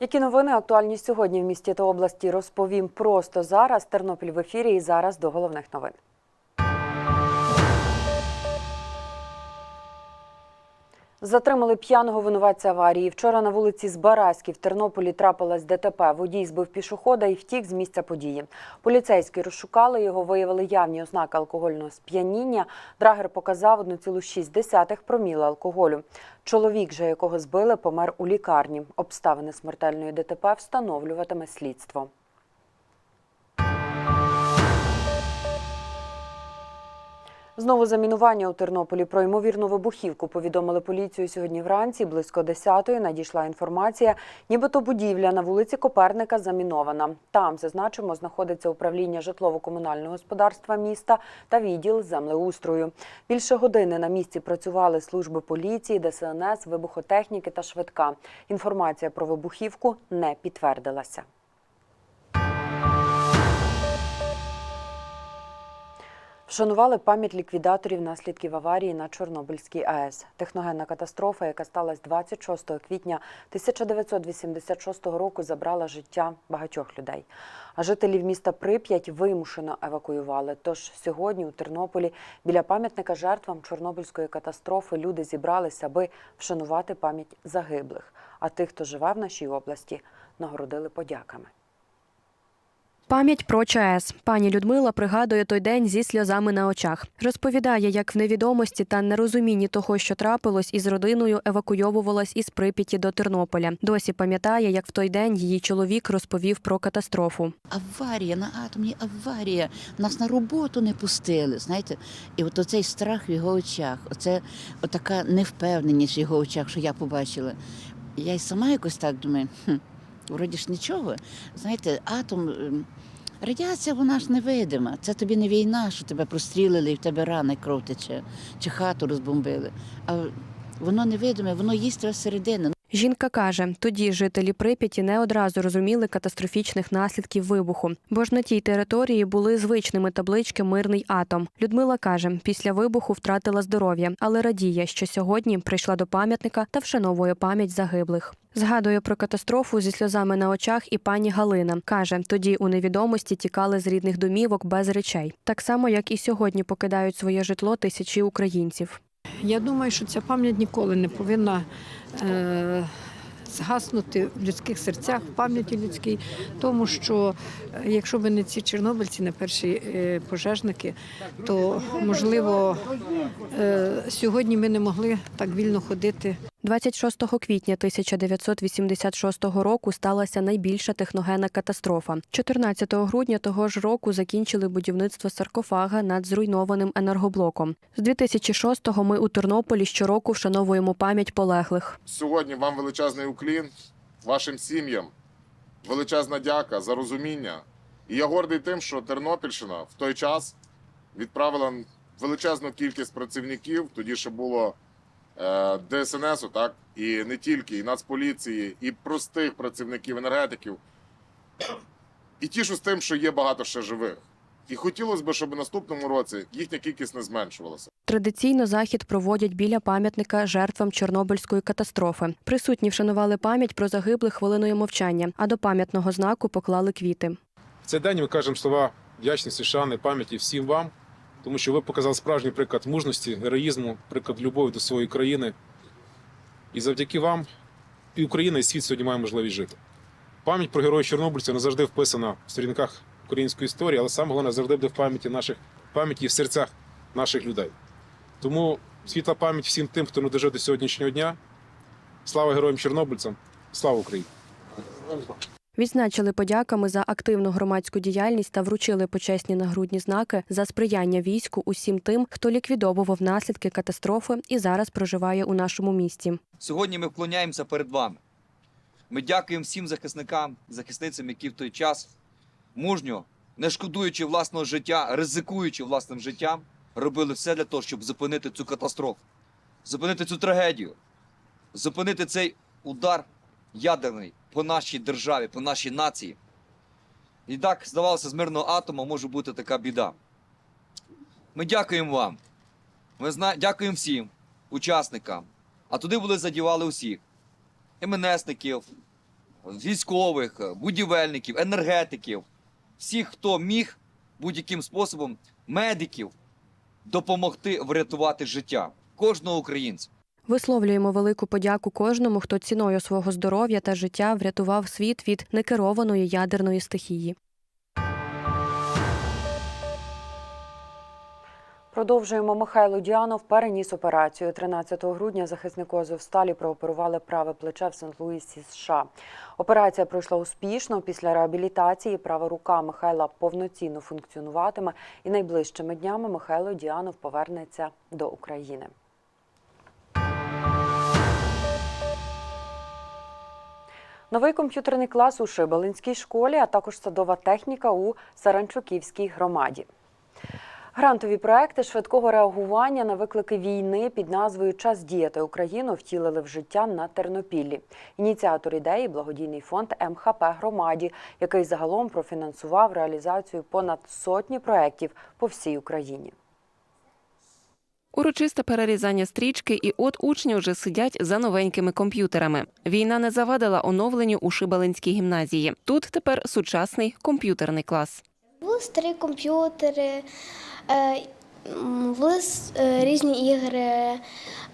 Які новини актуальні сьогодні в місті та області розповім просто зараз. Тернопіль в ефірі і зараз до головних новин. Затримали п'яного винуватця аварії. Вчора на вулиці Збаразькій в Тернополі трапилась ДТП. Водій збив пішохода і втік з місця події. Поліцейські розшукали його, виявили явні ознаки алкогольного сп'яніння. Драгер показав 1,6 проміла алкоголю. Чоловік, же якого збили, помер у лікарні. Обставини смертельної ДТП встановлюватиме слідство. Знову замінування у Тернополі про ймовірну вибухівку повідомили поліцію сьогодні вранці. Близько 10-ї надійшла інформація, нібито будівля на вулиці Коперника замінована. Там, зазначимо, знаходиться управління житлово-комунального господарства міста та відділ землеустрою. Більше години на місці працювали служби поліції, ДСНС, вибухотехніки та швидка. Інформація про вибухівку не підтвердилася. Вшанували пам'ять ліквідаторів наслідків аварії на Чорнобильській АЕС. Техногенна катастрофа, яка сталася 26 квітня 1986 року, забрала життя багатьох людей. А жителів міста Прип'ять вимушено евакуювали. Тож сьогодні у Тернополі біля пам'ятника жертвам Чорнобильської катастрофи люди зібралися, аби вшанувати пам'ять загиблих. А тих, хто живе в нашій області, нагородили подяками. Пам'ять про ЧАЕС. Пані Людмила пригадує той день зі сльозами на очах. Розповідає, як в невідомості та нерозумінні того, що трапилось, із родиною евакуйовувалась із Прип'яті до Тернополя. Досі пам'ятає, як в той день її чоловік розповів про катастрофу. аварія на атомній аварія. Нас на роботу не пустили. Знаєте, і от оцей страх в його очах, оце отака невпевненість в його очах, що я побачила. Я й сама якось так думаю, вроді ж нічого. Знаєте, атом. ем, Радіація вона ж невидима. Це тобі не війна, що тебе прострілили і в тебе рани кров тече, чи хату розбомбили. А воно невидиме, воно їсть тебе зсередини. Жінка каже, тоді жителі Прип'яті не одразу розуміли катастрофічних наслідків вибуху, бо ж на тій території були звичними таблички Мирний атом. Людмила каже, після вибуху втратила здоров'я, але радіє, що сьогодні прийшла до пам'ятника та вшановує пам'ять загиблих. Згадує про катастрофу зі сльозами на очах і пані Галина. Каже, тоді у невідомості тікали з рідних домівок без речей, так само як і сьогодні покидають своє житло тисячі українців. Я думаю, що ця пам'ять ніколи не повинна е, згаснути в людських серцях, в пам'яті людській, тому що е, якщо б не ці чорнобильці, не перші е, пожежники, то можливо е, сьогодні ми не могли так вільно ходити 26 квітня 1986 року сталася найбільша техногенна катастрофа. 14 грудня того ж року закінчили будівництво саркофага над зруйнованим енергоблоком. З 2006-го ми у Тернополі щороку вшановуємо пам'ять полеглих. Сьогодні вам величезний уклін, вашим сім'ям, величезна дяка за розуміння. І я гордий тим, що Тернопільщина в той час відправила величезну кількість працівників. Тоді ще було ДСНСу, так і не тільки, і Нацполіції, і простих працівників енергетиків. І тішусь тим, що є багато ще живих. І хотілося б, щоб в наступному році їхня кількість не зменшувалася. Традиційно захід проводять біля пам'ятника жертвам Чорнобильської катастрофи. Присутні вшанували пам'ять про загиблих хвилиною мовчання, а до пам'ятного знаку поклали квіти. В цей день ми кажемо слова вдячності, шани, пам'яті всім вам, тому що ви показали справжній приклад мужності, героїзму, приклад любові до своєї країни. І завдяки вам і Україна, і світ сьогодні має можливість жити. Пам'ять про героїв чорнобильців не завжди вписана в сторінках української історії, але саме головне завжди буде в пам'яті наших пам'яті і в серцях наших людей. Тому світла пам'ять всім тим, хто не дожив до сьогоднішнього дня. Слава героям чорнобильцям! Слава Україні! Відзначили подяками за активну громадську діяльність та вручили почесні нагрудні знаки за сприяння війську усім тим, хто ліквідовував наслідки катастрофи і зараз проживає у нашому місті. Сьогодні ми вклоняємося перед вами. Ми дякуємо всім захисникам, захисницям, які в той час мужньо, не шкодуючи власного життя, ризикуючи власним життям, робили все для того, щоб зупинити цю катастрофу, зупинити цю трагедію, зупинити цей удар ядерний по нашій державі, по нашій нації. І так, здавалося, з мирного атома може бути така біда. Ми дякуємо вам. Ми зна... дякуємо всім учасникам. А туди були задівали усіх: МНСників, військових, будівельників, енергетиків, всіх, хто міг будь-яким способом, медиків допомогти врятувати життя кожного українця. Висловлюємо велику подяку кожному, хто ціною свого здоров'я та життя врятував світ від некерованої ядерної стихії. Продовжуємо. Михайло Діанов переніс операцію. 13 грудня захиснику Азовсталі прооперували праве плече в Сент-Луісі, США. Операція пройшла успішно. Після реабілітації права рука Михайла повноцінно функціонуватиме, і найближчими днями Михайло Діанов повернеться до України. Новий комп'ютерний клас у Шибалинській школі, а також садова техніка у Саранчуківській громаді. Грантові проекти швидкого реагування на виклики війни під назвою Час діяти Україну втілили в життя на Тернопіллі. Ініціатор ідеї благодійний фонд МХП громаді, який загалом профінансував реалізацію понад сотні проєктів по всій Україні. Урочисте перерізання стрічки, і от учні вже сидять за новенькими комп'ютерами. Війна не завадила оновленню у Шибалинській гімназії. Тут тепер сучасний комп'ютерний клас. Були старі комп'ютери, е, були е, різні ігри.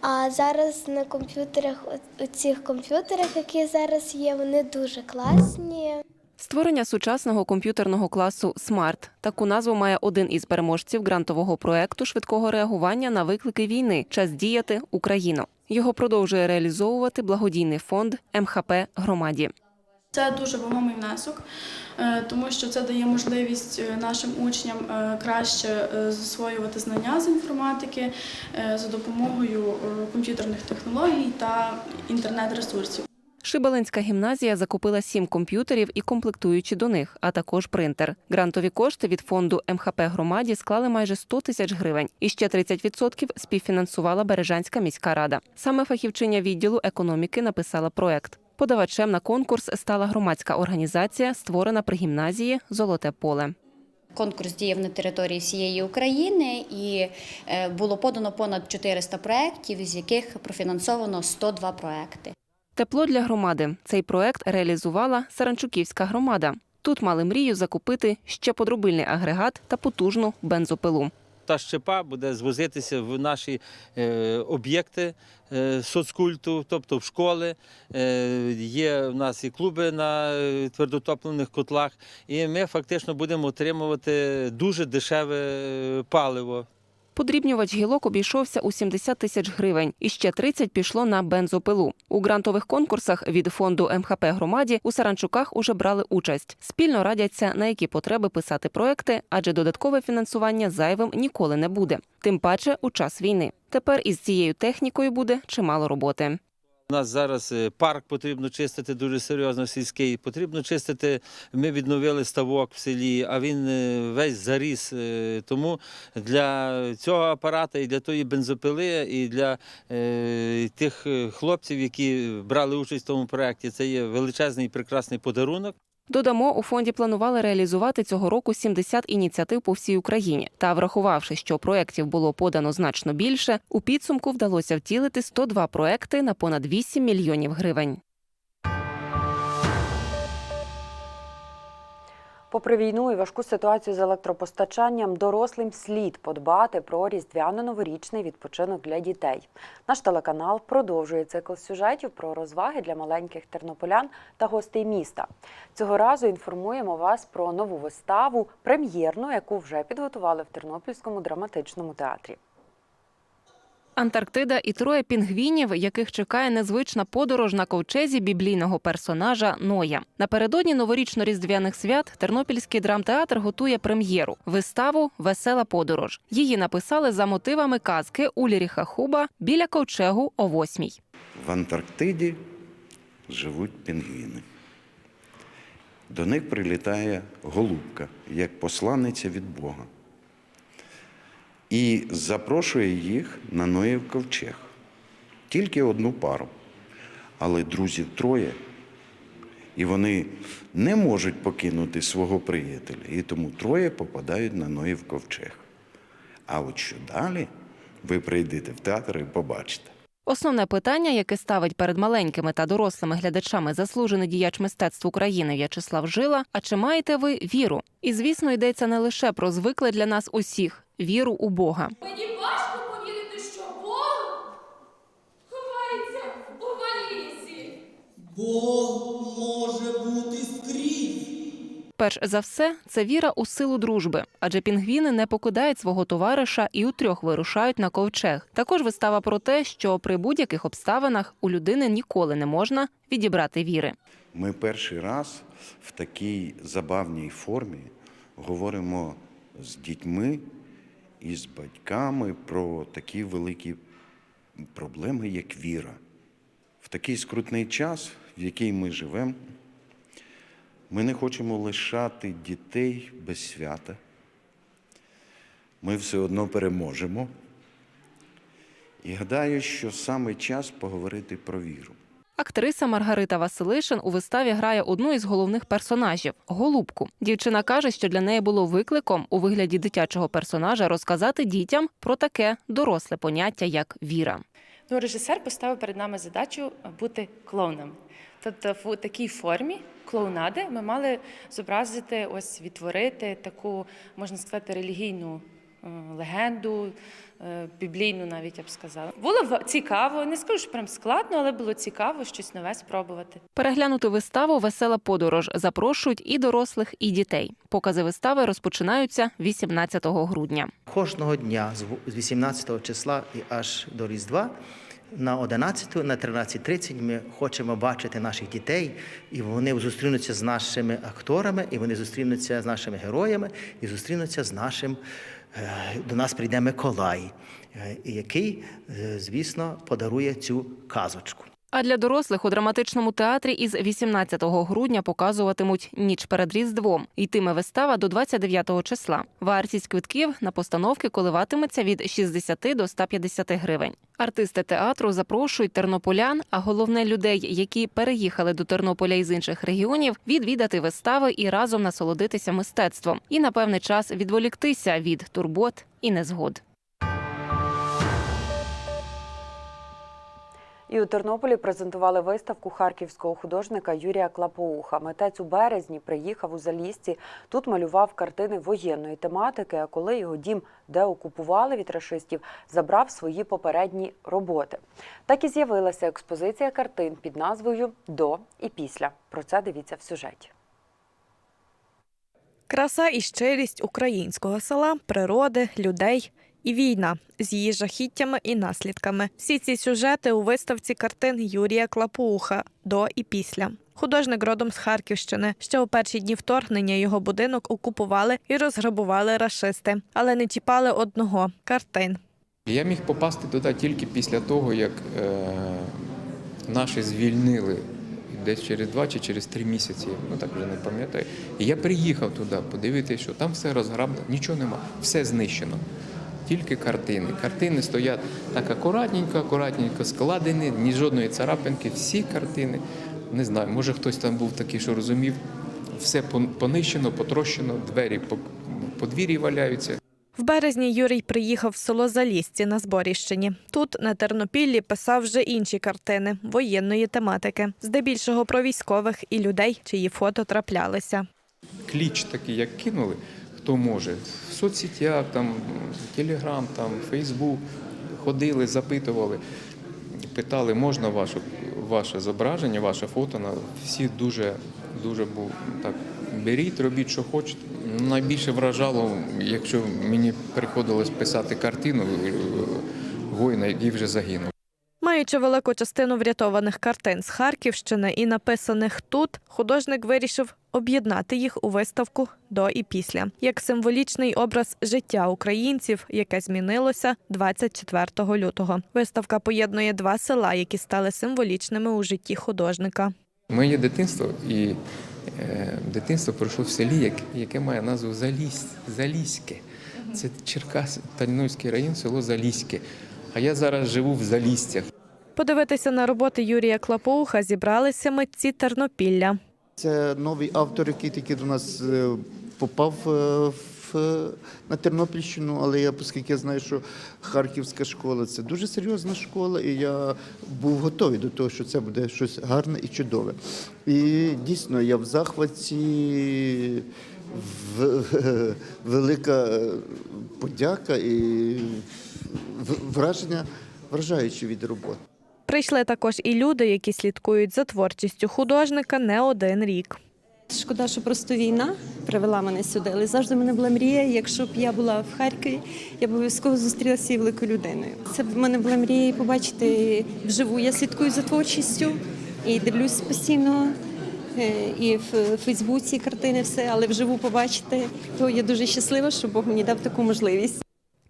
А зараз на комп'ютерах, о- цих комп'ютерах, які зараз є, вони дуже класні. Створення сучасного комп'ютерного класу Смарт. Таку назву має один із переможців грантового проекту швидкого реагування на виклики війни Час діяти Україну. Його продовжує реалізовувати благодійний фонд МХП громаді. Це дуже вагомий внесок, е, тому що це дає можливість е, нашим учням е, краще засвоювати знання з інформатики за допомогою комп'ютерних технологій та інтернет-ресурсів. Шибалинська гімназія закупила сім комп'ютерів і комплектуючі до них, а також принтер. Грантові кошти від фонду МХП громаді склали майже 100 тисяч гривень. І ще 30% співфінансувала Бережанська міська рада. Саме фахівчиня відділу економіки написала проект. Подавачем на конкурс стала громадська організація, створена при гімназії Золоте поле. Конкурс діяв на території всієї України і е, було подано понад 400 проєктів, з яких профінансовано 102 проекти. Тепло для громади. Цей проект реалізувала Саранчуківська громада. Тут мали мрію закупити ще подробильний агрегат та потужну бензопилу. та щепа буде звозитися в наші е, об'єкти е, соцкульту, тобто в школи. Е, є в нас і клуби на е, твердотопливних котлах, і ми фактично будемо отримувати дуже дешеве е, паливо. Подрібнювач гілок обійшовся у 70 тисяч гривень, і ще 30 пішло на бензопилу. У грантових конкурсах від фонду МХП громаді у Саранчуках уже брали участь. Спільно радяться, на які потреби писати проекти, адже додаткове фінансування зайвим ніколи не буде. Тим паче у час війни. Тепер із цією технікою буде чимало роботи. У нас зараз е, парк потрібно чистити дуже серйозно сільський. Потрібно чистити. Ми відновили ставок в селі, а він е, весь заріс. Е, Тому для цього апарата і для тої бензопили, і для тих хлопців, які брали участь в тому проєкті, це є величезний прекрасний подарунок. Додамо, у фонді планували реалізувати цього року 70 ініціатив по всій Україні. Та врахувавши, що проєктів було подано значно більше, у підсумку вдалося втілити 102 проекти на понад 8 мільйонів гривень. Попри війну і важку ситуацію з електропостачанням, дорослим слід подбати про різдвяно-новорічний відпочинок для дітей. Наш телеканал продовжує цикл сюжетів про розваги для маленьких тернополян та гостей міста. Цього разу інформуємо вас про нову виставу, прем'єрну, яку вже підготували в Тернопільському драматичному театрі. Антарктида і троє пінгвінів, яких чекає незвична подорож на ковчезі біблійного персонажа Ноя. Напередодні новорічно-різдвяних свят Тернопільський драмтеатр готує прем'єру виставу Весела подорож. Її написали за мотивами казки Уліріха Хуба біля ковчегу о восьмій. В Антарктиді живуть пінгвіни. До них прилітає голубка, як посланниця від Бога. І запрошує їх на Ноїв ковчег. Тільки одну пару. Але друзів троє. І вони не можуть покинути свого приятеля. І тому троє попадають на Ноїв ковчег. А от що далі, ви прийдете в театр і побачите. Основне питання, яке ставить перед маленькими та дорослими глядачами заслужений діяч мистецтв України В'ячеслав Жила. А чи маєте ви віру? І звісно, йдеться не лише про звикле для нас усіх віру у Бога. Мені важко повірити, що Бог ховається у валізі. Бог може бути скрізь. Перш за все, це віра у силу дружби, адже пінгвіни не покидають свого товариша і утрьох вирушають на ковчег. Також вистава про те, що при будь-яких обставинах у людини ніколи не можна відібрати віри. Ми перший раз в такій забавній формі говоримо з дітьми і з батьками про такі великі проблеми, як віра. В такий скрутний час, в який ми живемо, ми не хочемо лишати дітей без свята. Ми все одно переможемо. І гадаю, що саме час поговорити про віру. Актриса Маргарита Василишин у виставі грає одну із головних персонажів голубку. Дівчина каже, що для неї було викликом у вигляді дитячого персонажа розказати дітям про таке доросле поняття, як віра. Ну, режисер поставив перед нами задачу бути клоунами. Тобто, в такій формі клоунади ми мали зобразити, ось відтворити таку, можна сказати, релігійну е, легенду, е, біблійну, навіть я б сказала. Було в- цікаво, не скажу, що прям складно, але було цікаво щось нове спробувати. Переглянути виставу Весела подорож запрошують і дорослих, і дітей. Покази вистави розпочинаються 18 грудня. Кожного дня з 18 числа і аж до Різдва на 11, на 13.30 ми хочемо бачити наших дітей, і вони зустрінуться з нашими акторами, і вони зустрінуться з нашими героями, і зустрінуться з нашим. е, До нас прийде Миколай, е, який, е, звісно, подарує цю казочку. А для дорослих у драматичному театрі із 18 грудня показуватимуть ніч перед Різдвом. Йтиме вистава до 29 числа. Вартість квитків на постановки коливатиметься від 60 до 150 гривень. Артисти театру запрошують тернополян, а головне людей, які переїхали до Тернополя із інших регіонів, відвідати вистави і разом насолодитися мистецтвом. І на певний час відволіктися від турбот і незгод. І у Тернополі презентували виставку харківського художника Юрія Клапоуха. Митець у березні приїхав у Залісці. Тут малював картини воєнної тематики. А коли його дім деокупували від рашистів, забрав свої попередні роботи. Так і з'явилася експозиція картин під назвою До і після. Про це дивіться в сюжеті. Краса і щирість українського села, природи, людей і війна з її жахіттями і наслідками. Всі ці сюжети у виставці картин Юрія Клапуха до і після. Художник родом з Харківщини. Ще у перші дні вторгнення його будинок окупували і розграбували рашисти, але не чіпали одного картин. Я міг попасти туди тільки після того, як е, наші звільнили десь через два чи через три місяці, ну так вже не пам'ятаю. І я приїхав туди подивитися, що там все розграблено, нічого нема, все знищено. Тільки картини. Картини стоять так акуратненько, акуратненько складені, ні жодної царапинки, всі картини. Не знаю, може хтось там був такий, що розумів, все понищено, потрощено, двері по подвір'ї валяються. В березні Юрій приїхав в село Залісці на Зборіщині. Тут на Тернопіллі писав вже інші картини воєнної тематики, здебільшого про військових і людей, чиї фото траплялися. кліч такий, як кинули, хто може, в соцсетях, там, Телеграм, там, Фейсбук, ходили, запитували, питали, можна ваше, ваше зображення, ваше фото. Всі дуже, дуже був так. Беріть, робіть, що хочете. Найбільше вражало, якщо мені приходилось писати картину е, воїна, який вже загинув. Маючи велику частину врятованих картин з Харківщини і написаних тут, художник вирішив об'єднати їх у виставку до і після як символічний образ життя українців, яке змінилося 24 лютого. Виставка поєднує два села, які стали символічними у житті художника. Моє дитинство і е, дитинство пройшло в селі, як- яке має назву Залісь, Заліське. Це Черкас, Тальнойський район, село Заліське. А я зараз живу в Залістях. Подивитися на роботи Юрія Клапоуха зібралися митці Тернопілля. Це новий автор, який тільки до нас е, попав е, е, на Тернопільщину, але я, оскільки я знаю, що Харківська школа це дуже серйозна школа, і я був готовий до того, що це буде щось гарне і чудове. І дійсно я в захваті. Велика подяка і враження вражаючі від роботи. Прийшли також і люди, які слідкують за творчістю художника не один рік. Шкода, що просто війна привела мене сюди, але завжди в мене була мрія. Якщо б я була в Харкові, я б обов'язково зустрілася цією великою людиною. Це в мене була мрія побачити вживу. Я слідкую за творчістю і дивлюсь постійно. е, І в Фейсбуці картини, все, але вживу побачити, то я дуже щаслива, що Бог мені дав таку можливість.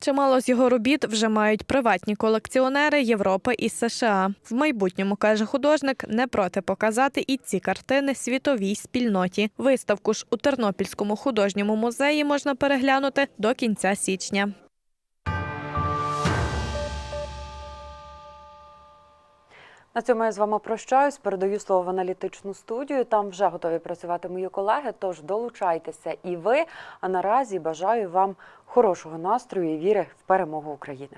Чимало з його робіт вже мають приватні колекціонери Європи і США. В майбутньому каже художник, не проти показати і ці картини світовій спільноті. Виставку ж у Тернопільському художньому музеї можна переглянути до кінця січня. На цьому я з вами прощаюсь. Передаю слово в аналітичну студію. Там вже готові працювати мої колеги. Тож долучайтеся і ви. А наразі бажаю вам хорошого настрою і віри в перемогу України.